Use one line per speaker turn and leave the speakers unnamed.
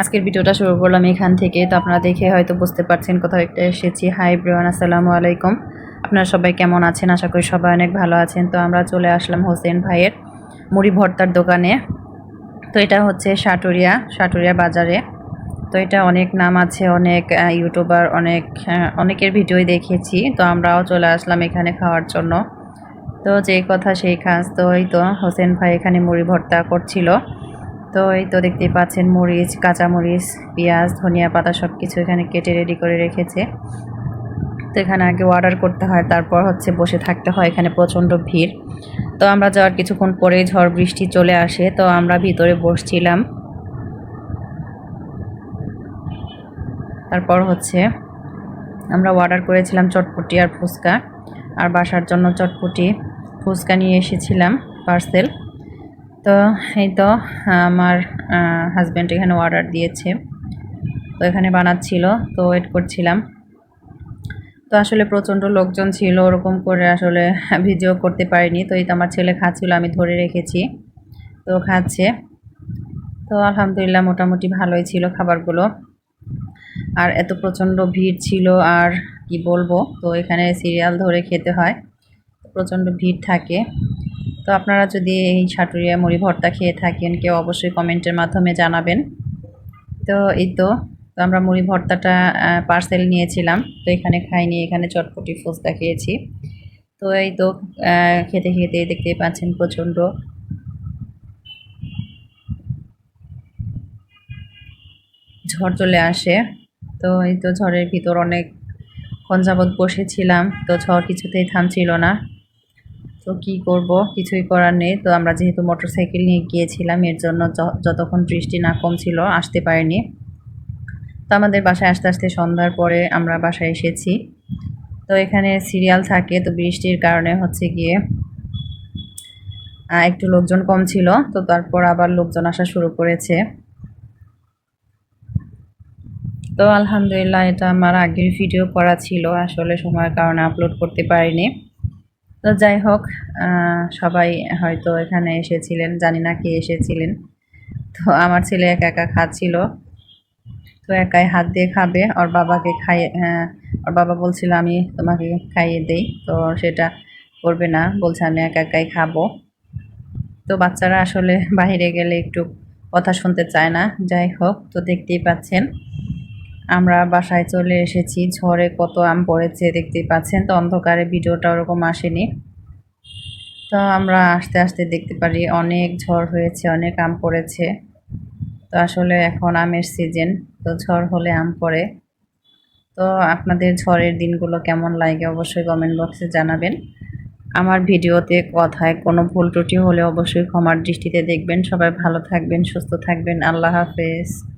আজকের ভিডিওটা শুরু করলাম এখান থেকে। তো আপনারা দেখে হয়তো বুঝতে পারছেন কোথাও একটা এসেছি। হাই ব্রিয়ান আসসালামু আলাইকুম। আপনারা সবাই কেমন আছেন? আশা করি সবাই অনেক ভালো আছেন। তো আমরা চলে আসলাম হোসেন ভাইয়ের মুড়ি ভর্তার দোকানে। তো এটা হচ্ছে সাটুরিয়া সাটুরিয়া বাজারে। তো এটা অনেক নাম আছে, অনেক ইউটিউবার, অনেক অনেকের ভিডিওই দেখেছি। তো আমরাও চলে আসলাম এখানে খাওয়ার জন্য। তো যে কথা সেই কাজ তো এই তো হোসেন ভাই এখানে মুড়ি ভর্তা করছিল। তো এই তো দেখতেই পাচ্ছেন মরিচ, কাঁচামরিচ, পেঁয়াজ, ধনিয়া পাতা সব কিছু এখানে কেটে রেডি করে রেখেছে। তো এখানে আগে অর্ডার করতে হয়, তারপর হচ্ছে বসে থাকতে হয়, এখানে প্রচণ্ড ভিড়। তো আমরা যাওয়ার কিছুক্ষণ পরেই ঝড় বৃষ্টি চলে আসে, তো আমরা ভিতরে বসছিলাম। তারপর হচ্ছে আমরা অর্ডার করেছিলাম চটপটি আর ফুচকা, আর বাসার জন্য চটপটি। ফুচকা নিয়ে এসেছিলাম পার্সেল তো এই তো, আমার হাজব্যান্ড এখানে অর্ডার দিয়েছে। তো এখানে বানাচ্ছিল, তো ওয়েট করছিলাম। তো আসলে প্রচণ্ড লোকজন ছিল, ওরকম করে আসলে ভিডিও করতে পারিনি। তো এই তো আমার ছেলে খাচ্ছিল, আমি ধরে রেখেছি। তো খাচ্ছে। তো আলহামদুলিল্লাহ মোটামুটি ভালোই ছিল খাবারগুলো। আর এত প্রচণ্ড ভিড় ছিল, আর কি বলব? তো এখানে সিরিয়াল ধরে খেতে হয়। প্রচণ্ড ভিড় থাকে। তো আপনারা যদি এই সাটুরিয়া মুড়ি ভর্তা খেয়ে থাকেন, কেউ অবশ্যই কমেন্টের মাধ্যমে জানাবেন। তো এই তো তো আমরা মুড়ি ভর্তাটা পার্সেল নিয়েছিলাম। তো এখানে খাইনি, এখানে চটপটি ফুচকা খেয়েছি। তো এই তো খেতে খেতে দেখতেই পাচ্ছেন প্রচণ্ড। ঝড় চলে আসে। তো এই তো ঝড়ের ভিতর অনেক যাবৎ বসেছিলাম। তো ঝড় কিছুতেই থামছিল না। তো কি করব? কিছুই করার নেই। তো আমরা যেহেতু মোটরসাইকেল নিয়ে গিয়েছিলাম, এর জন্য যতক্ষণ বৃষ্টি না কমছিল আসতে পারিনি। তো আমাদের বাসায় আস্তে আস্তে সন্ধ্যার পরে আমরা বাসায় এসেছি। তো এখানে সিরিয়াল থাকে, তো বৃষ্টির কারণে হচ্ছে গিয়ে একটু লোকজন কম ছিল। তো তারপর আবার লোকজন আসা শুরু করেছে। তো আলহামদুলিল্লাহ, এটা আমার আগের ভিডিও করা ছিল। আসলে সময়ের কারণে আপলোড করতে পারিনি। তো যাই হোক সবাই হয়তো এখানে এসেছিলেন, জানি না কে এসেছিলেন। তো আমার ছেলে একা একা খাচ্ছিল। তো একাই হাত দিয়ে খাবে, ওর বাবাকে খাইয়ে হ্যাঁ ওর বাবা বলছিল আমি তোমাকে খাইয়ে দেই, তো সেটা করবে না, বলছে আমি একা একাই খাব। তো বাচ্চারা আসলে বাইরে গেলে একটু কথা শুনতে চায় না, যাই হোক, তো দেখতেই পাচ্ছেন। আমরা বাসায় চলে এসেছি। ঝড়ে কত আম পড়েছে দেখতেই পাচ্ছেন। তো অন্ধকারে ভিডিওটা ওরকম আসেনি। তো আমরা আস্তে আস্তে দেখতে পারি, অনেক ঝড় হয়েছে, অনেক আম পড়েছে। তো আসলে এখন আমের সিজন তো ঝড় হলে আম পড়ে। তো আপনাদের ঝড়ের দিনগুলো কেমন লাগে অবশ্যই কমেন্ট বক্সে জানাবেন। আমার ভিডিওতে কথায় কোনো ভুল ত্রুটি হলে অবশ্যই ক্ষমার দৃষ্টিতে দেখবেন। সবাই ভালো থাকবেন, সুস্থ থাকবেন। আল্লাহ হাফেজ।